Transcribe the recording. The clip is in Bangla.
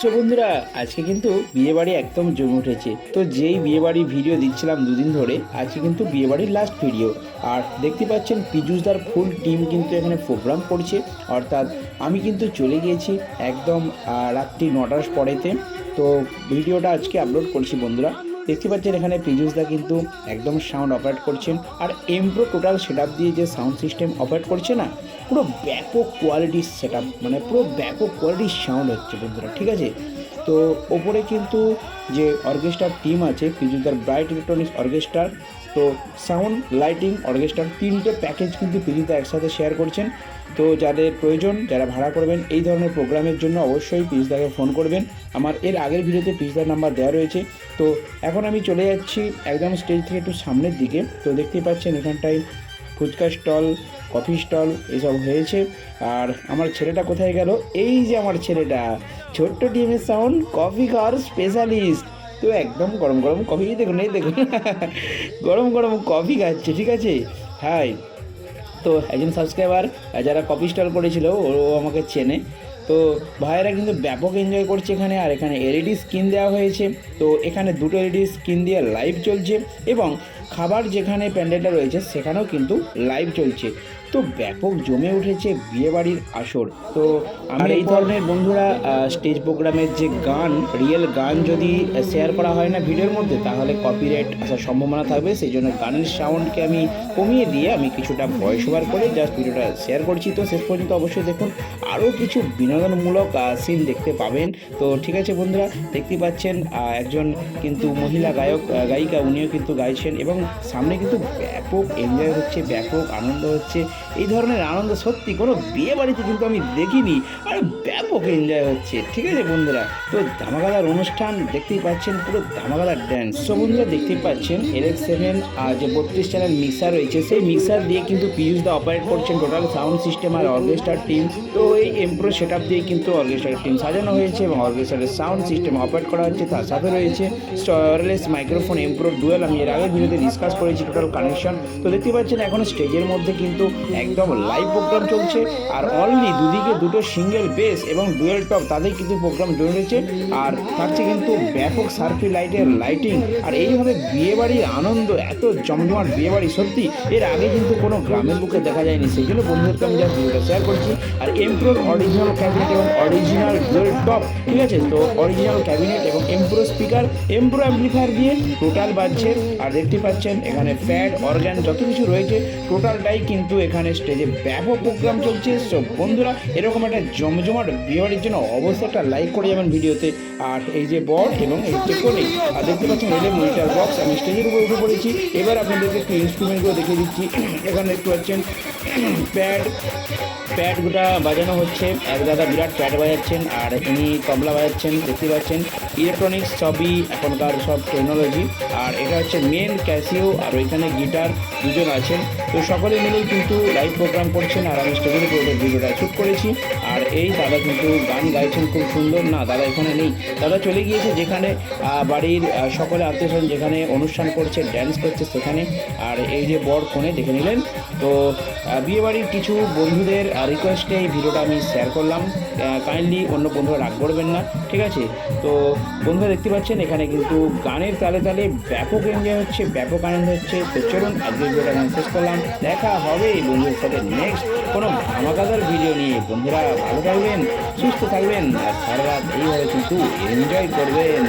সো বন্ধুরা, আজকে কিন্তু বিয়েবাড়ি একদম জমে উঠেছে। তো যেই বিয়ে বাড়ির ভিডিও দিচ্ছিলাম দুদিন ধরে, আজকে কিন্তু বিয়েবাড়ির লাস্ট ভিডিও আর দেখতে পাচ্ছেন পিজুসদার ফুল টিম কিন্তু এখানে প্রোগ্রাম করছে। অর্থাৎ আমি কিন্তু চলে গিয়েছি একদম রাত্রি নটার পরেতে। তো ভিডিওটা আজকে আপলোড করছি বন্ধুরা। দেখতে পাচ্ছেন এখানে পিজুসদা কিন্তু একদম সাউন্ড অপারেট করছেন। আর এমপ্রো টোটাল সেট দিয়ে যে সাউন্ড সিস্টেম অপারেট করছে না, পুরো ব্যাপক কোয়ালিটির সেট মানে পুরো ব্যাপক কোয়ালিটির সাউন্ড হচ্ছে বন্ধুরা, ঠিক আছে? তো ওপরে কিন্তু যে অর্কেস্ট্রার টিম আছে পিজুদার ব্রাইট ইলেকট্রনিক্স অর্কেস্ট্রার তো সাউন্ড, লাইটিং, অর্কেস্ট্রার তিনটে প্যাকেজ কিন্তু পিজুদা একসাথে শেয়ার করছেন। তো যাদের প্রয়োজন, যারা ভাড়া করবেন এই ধরনের প্রোগ্রামের জন্য অবশ্যই পিজদাকে ফোন করবেন। আমার এর আগের ভিডিওতে পিজদার নাম্বার দেওয়া রয়েছে। তো এখন আমি চলে যাচ্ছি একদম স্টেজ থেকে একটু সামনের দিকে। তো দেখতেই পাচ্ছেন এখানটায় ফুচকা স্টল, কফি স্টল এসব হয়েছে। আর আমার ছেলেটা কোথায় গেল? এই যে আমার ছেলেটা, ছোট্ট টিমের সাউন্ড, কফি খাওয়ার স্পেশালিস্ট। তো একদম গরম গরম কফি দেখুন, এই দেখুন। গরম গরম কফি খাচ্ছে, ঠিক আছে? হাই তো একজন সাবস্ক্রাইবার যারা কপি স্টল করেছিল ও আমাকে চেনে। তো ভাইয়েরা কিন্তু ব্যাপক এনজয় করছে এখানে আর এখানে এলইডি স্ক্রিন দেওয়া হয়েছে। তো এখানে দুটো এলইডি স্ক্রিন দিয়ে লাইভ চলছে এবং খাবার যেখানে প্যান্ডেলটা রয়েছে সেখানেও কিন্তু লাইভ চলছে। তো ব্যাপক জমে উঠেছে বিয়েবাড়ির আসর। তো আমার এই ধরনের বন্ধুরা স্টেজ প্রোগ্রামের যে গান রিয়েল গান যদি শেয়ার করা হয় না ভিডিওর মধ্যে তাহলে কপিরাইট আসার সম্ভাবনা থাকবে। সেই জন্য গানের সাউন্ডকে আমি কমিয়ে দিয়ে আমি কিছুটা ভয়েস ওভার করে জাস্ট ভিডিওটা শেয়ার করছি। তো শেষ পর্যন্ত অবশ্যই দেখুন। আরও কিছু বিনোদনমূলক সিন দেখতে পাবেন। তো ঠিক আছে বন্ধুরা দেখতে পাচ্ছেন একজন কিন্তু মহিলা গায়ক গায়িকা, উনিও কিন্তু গাইছেন এবং সামনে কিন্তু ব্যাপক এনজয় হচ্ছে, ব্যাপক আনন্দ হচ্ছে। এই ধরনের আনন্দ সত্যি কোনো বিয়ে বাড়িতে কিন্তু আমি দেখিনি, আর ব্যাপক এনজয় হচ্ছে। ঠিক আছে বন্ধুরা, তো ধামাকাদার অনুষ্ঠান দেখতেই পাচ্ছেন, পুরো ধামাকাদার ড্যান্স সো বন্ধুরা, দেখতেই পাচ্ছেন এলএক্স সেভেন যে বত্রিশ চ্যানেল মিক্সার রয়েছে, সেই মিক্সার দিয়ে কিন্তু পিউষ দা অপারেট করছেন টোটাল সাউন্ড সিস্টেম আর অর্কেস্ট্রার টিম তো এই এমপ্রো সেট দিয়ে কিন্তু অর্কেস্ট্রার টিম সাজানো হয়েছে এবং অর্কেস্ট্রারের সাউন্ড সিস্টেম অপারেট করা হচ্ছে, তার সাথে রয়েছে ওয়ারলেস মাইক্রোফোন এমপ্রো ডুয়েল আমি এর আগের ভিডিওতে ডিসকাস করেছি টোটাল কানেকশন তো দেখতে পাচ্ছেন এখন স্টেজের মধ্যে কিন্তু একদম লাইভ প্রোগ্রাম চলছে আর অনলি দুদিকে দুটো সিঙ্গেল বেস এবং ডুয়েল টপ তাদের কিন্তু প্রোগ্রাম জমে রয়েছে। আর থাকছে কিন্তু ব্যাপক সার্ফি লাইটের লাইটিং আর এইভাবে বিয়েবাড়ির আনন্দ, এত জমজমাট বিয়েবাড়ি সত্যি, এর আগে কিন্তু কোনো গ্রামের বুকে দেখা যায়নি। সেই জন্য বন্ধুদেরকে আমি জাস্ট ভিডিওটা শেয়ার করছি। আর এমপ্রোর অরিজিনাল ক্যাবিনেট এবং অরিজিনাল ডুয়েল টপ ঠিক আছে? তো অরিজিনাল ক্যাবিনেট এবং এমপ্রো স্পিকার এমপ্রো অ্যাম্পলিফায়ার দিয়ে টোটাল বাজছে আর দেখতে পাচ্ছেন এখানে প্যাড অর্গান যত কিছু রয়েছে টোটালটাই কিন্তু এখানে স্টেজে ব্যাপক প্রোগ্রাম চলছে। সব বন্ধুরা, এরকম একটা জমজমাট বিয়েবাড়ির জন্য অবশ্যই একটা লাইক করে যাবেন ভিডিওতে। আর এই যে বট এবং এই যে কোনে আর দেখতে পাচ্ছেন রেলে মনিটার বক্স আমি স্টেজের উপর উঠে পড়েছি। এবার আপনাদেরকে একটু ইনস্ট্রুমেন্টগুলো দেখিয়ে দিচ্ছি। এখানে দেখতে পাচ্ছেন প্যাড প্যাডগুলো বাজানো হচ্ছে। এক দাদা বিরাট প্যাড বাজাচ্ছেন আর ইনি তবলা বাজাচ্ছেন দেখতে পাচ্ছেন। ইলেকট্রনিক্স সবই এখনকার সব টেকনোলজি আর এটা হচ্ছে মেন ক্যাসিও আর ওইখানে গিটার দুজন আছেন। তো সকলে মিলেই কিন্তু লাইভ প্রোগ্রাম করছেন আর আমি স্টেজের উপরে ভিডিওটা শ্যুট করেছি। আর এই দাদা কিন্তু গান গাইছেন, খুব সুন্দর। না, দাদা এখানে নেই। দাদা চলে গিয়েছে যেখানে বাড়ির সকলে আত্মীয় যেখানে অনুষ্ঠান করছে ড্যান্স করছে সেখানে। আর এই যে বর ফোনে দেখে নিলেন। তো বিয়েবাড়ির কিছু বন্ধুদের রিকোয়েস্টে এই ভিডিওটা আমি শেয়ার করলাম। কাইন্ডলি অন্য বন্ধুরা রাগ করবেন না, ঠিক আছে? তো বন্ধুরা দেখতে পাচ্ছেন, এখানে কিন্তু গানের তালে তালে ব্যাপক এনজয় হচ্ছে, ব্যাপক আনন্দ হচ্ছে। তো চলুন আজকের ভিডিওটা শেষ করলাম। দেখা হবে এই বন্ধুদের সাথে নেক্সট কোনো ধামাকাদার ভিডিও নিয়ে। বন্ধুরা ভালো থাকবেন, সুস্থ থাকবেন, আর সারা রাত এইভাবে কিন্তু এনজয় করবেন।